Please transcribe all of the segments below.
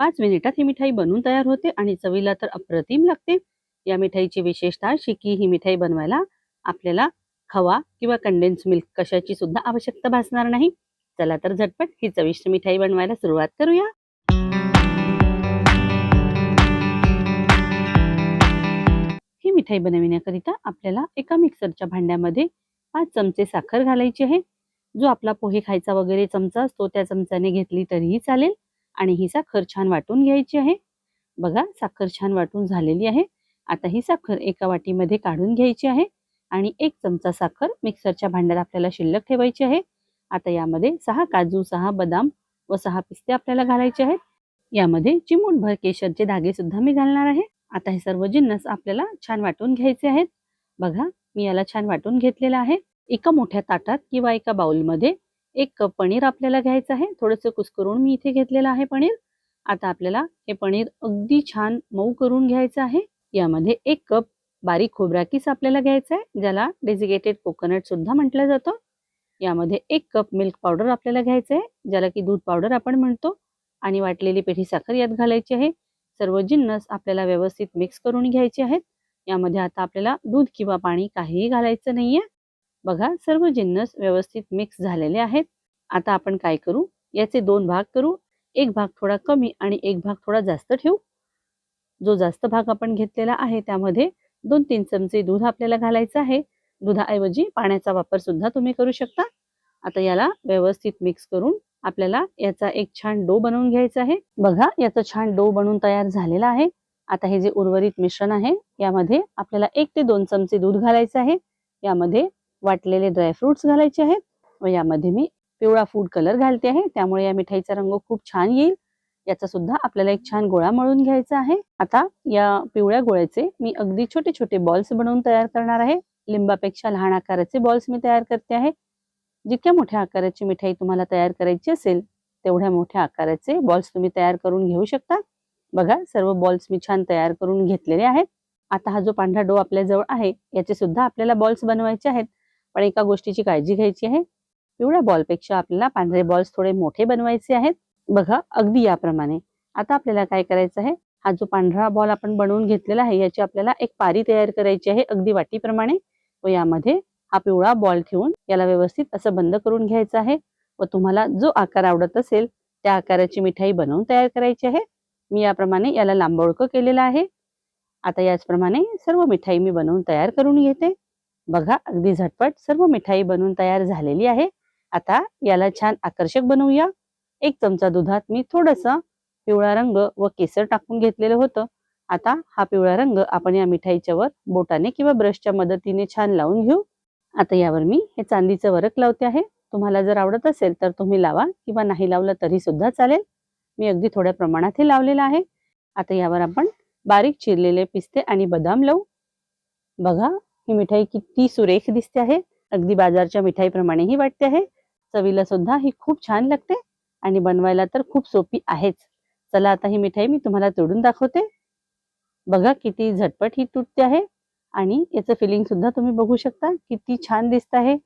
पाच मिनिटात ही मिठाई बनवून तयार होते आणि चवीला तर अप्रतिम लागते. या मिठाईची विशेषतः अशी की ही मिठाई बनवायला आपल्याला खवा किंवा कंडेन्स मिल्क कशाची सुद्धा आवश्यकता भासणार नाही. चला तर झटपट ही चविष्ट मिठाई बनवायला सुरुवात करूया. ही मिठाई बनविण्याकरिता आपल्याला एका मिक्सरच्या भांड्यामध्ये पाच चमचे साखर घालायची आहे. जो आपला पोहे खायचा वगैरे चमचा असतो त्या चमच्याने घेतली तरीही चालेल. आणि ही साखर छान वाटून घ्यायची आहे. बघा साखर छान वाटून झालेली आहे. आता ही साखर एका वाटीमध्ये काढून घ्यायची आहे आणि एक चमचा साखर मिक्सरच्या भांड्यात आपल्याला शिल्लक ठेवायची आहे. आता यामध्ये सहा काजू सहा बदाम व सहा पिस्ते आपल्याला घालायचे आहेत. यामध्ये चिमूटभर केशरचे धागे सुद्धा मी घालणार आहे. आता हे सर्व जिन्नस आपल्याला छान वाटून घ्यायचे आहेत. बघा मी याला छान वाटून घेतलेलं आहे. एका मोठ्या ताटात किंवा एका बाउलमध्ये एक कप पनीर आपल्याला घ्यायचं आहे. थोडंसं कुस्करून मी इथे घेतलेलं आहे पनीर. आता आपल्याला हे पनीर अगदी छान मऊ करून घ्यायचं आहे. यामध्ये एक कप बारीक खोबरा किस आपल्याला घ्यायचा आहे ज्याला डेझिकेटेड कोकोनट सुद्धा म्हटलं जातं. यामध्ये एक कप मिल्क पावडर आपल्याला घ्यायचं आहे ज्याला की दूध पावडर आपण म्हणतो. आणि वाटलेली पेठी साखर यात घालायची आहे. सर्व जिन्नस आपल्याला व्यवस्थित मिक्स करून घ्यायचे आहेत. यामध्ये आता आपल्याला दूध किंवा पाणी काहीही घालायचं नाहीये. बघा सर्व जिन्नस व्यवस्थित मिक्स झालेले आहेत. आता आपण काय करू? याचे दोन भाग करू. एक भाग थोडा कमी आणि एक भाग थोडा जास्त ठेवू. जो जास्त भाग आपण घेतलेला आहे त्यामध्ये दोन तीन चमचे दूध आपल्याला घालायचं आहे. दुधाऐवजी पाण्याचा वापर सुद्धा तुम्ही करू शकता. आता याला व्यवस्थित मिक्स करून आपल्याला याचा एक छान डो बनवून घ्यायचा आहे. बघा याचं छान डो बनवून तयार झालेला आहे. आता हे जे उर्वरित मिश्रण आहे यामध्ये आपल्याला एक ते दोन चमचे दूध घालायचं आहे. यामध्ये वाटलेले ड्रायफ्रुट्स घालायचे आहेत. व यामध्ये मी पिवळा फूड कलर घालते आहे. त्यामुळे या मिठाईचा रंग खूप छान येईल. याचा सुद्धा आपल्याला एक छान गोळा मळून घ्यायचा आहे. आता या पिवळ्या गोळ्याचे मी अगदी छोटे छोटे बॉल्स बनवून तयार करणार आहे. लिंबापेक्षा लहान आकाराचे बॉल्स मी तयार करते आहे. जितक्या मोठ्या आकाराची मिठाई तुम्हाला तयार करायची असेल तेवढ्या मोठ्या आकाराचे बॉल्स तुम्ही तयार करून घेऊ शकता. बघा सर्व बॉल्स मी छान तयार करून घेतलेले आहेत. आता हा जो पांढरा डो आपल्या जवळ आहे याचे सुद्धा आपल्याला बॉल्स बनवायचे आहेत. पण एका गोष्टीची काळजी घ्यायची आहे. पिवळ्या बॉलपेक्षा आपल्याला पांढरे बॉल्स थोडे मोठे बनवायचे आहेत. बघा अगदी याप्रमाणे. आता आपल्याला काय करायचं आहे? हा जो पांढरा बॉल आपण बनवून घेतलेला आहे याची आपल्याला एक पारी तयार करायची आहे अगदी वाटीप्रमाणे. व यामध्ये हा पिवळा बॉल ठेवून याला व्यवस्थित असं बंद करून घ्यायचं आहे. व तुम्हाला जो आकार आवडत असेल त्या आकाराची मिठाई बनवून तयार करायची आहे. मी याप्रमाणे याला लांबोळकं केलेलं आहे. आता याचप्रमाणे सर्व मिठाई मी बनवून तयार करून घेते. बघा अगदी झटपट सर्व मिठाई बनवून तयार झालेली आहे. आता याला छान आकर्षक बनवूया. एक चमचा दुधात मी थोडंसं पिवळा रंग व केसर टाकून घेतलेलं होतं. आता हा पिवळा रंग आपण या मिठाईच्या वर बोटाने किंवा ब्रशच्या मदतीने छान लावून घेऊ. आता यावर मी हे चांदीचं वरक लावते आहे. तुम्हाला जर आवडत असेल तर तुम्ही लावा किंवा नाही लावलं तरी सुद्धा चालेल. मी अगदी थोड्या प्रमाणात हे लावलेलं आहे. आता यावर आपण बारीक चिरलेले पिस्ते आणि बदाम लावू. बघा ही मिठाई किती सुरेख दिसते आहे. अगदी बाजारच्या मिठाईप्रमाणे ही वाटते आहे. चवीला सुद्धा ही खूप छान लागते आणि बनवायला तर खूप सोपी आहेच. चला आता ही मिठाई मी तुम्हाला तोडून दाखवते. बघा किती झटपट ही तुटते आहे आणि याचं फिलिंग सुद्धा तुम्ही बघू शकता. किती छान दिसत आहे.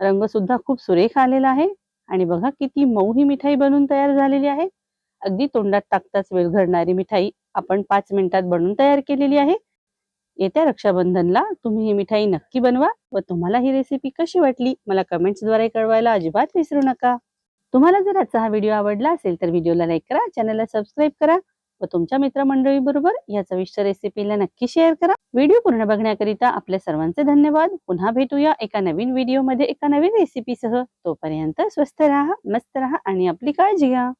रंग सुद्धा खूप सुरेख आलेला आहे आणि बघा किती मऊ ही मिठाई बनवून तयार झालेली आहे. अगदी तोंडात टाकताच वेळ घडणारी मिठाई आपण पाच मिनिटात बनवून तयार केलेली आहे. येत्या रक्षाबंधनला तुम्ही ही मिठाई नक्की बनवा व तुम्हाला ही रेसिपी कशी वाटली मला कमेंट्सद्वारे कळवायला अजिबात विसरू नका. तुम्हाला जर आजचा हा व्हिडिओ आवडला असेल तर व्हिडिओला लाईक करा चॅनलला सबस्क्राईब करा व तुमच्या मित्रमंडळी बरोबर या चविष्ट रेसिपीला नक्की शेअर करा. व्हिडिओ पूर्ण बघण्याकरिता आपल्या सर्वांचे धन्यवाद. पुन्हा भेटूया एका नवीन व्हिडिओमध्ये एका नवीन रेसिपीसह तोपर्यंत स्वस्थ राहा मस्त राहा आणि आपली काळजी घ्या.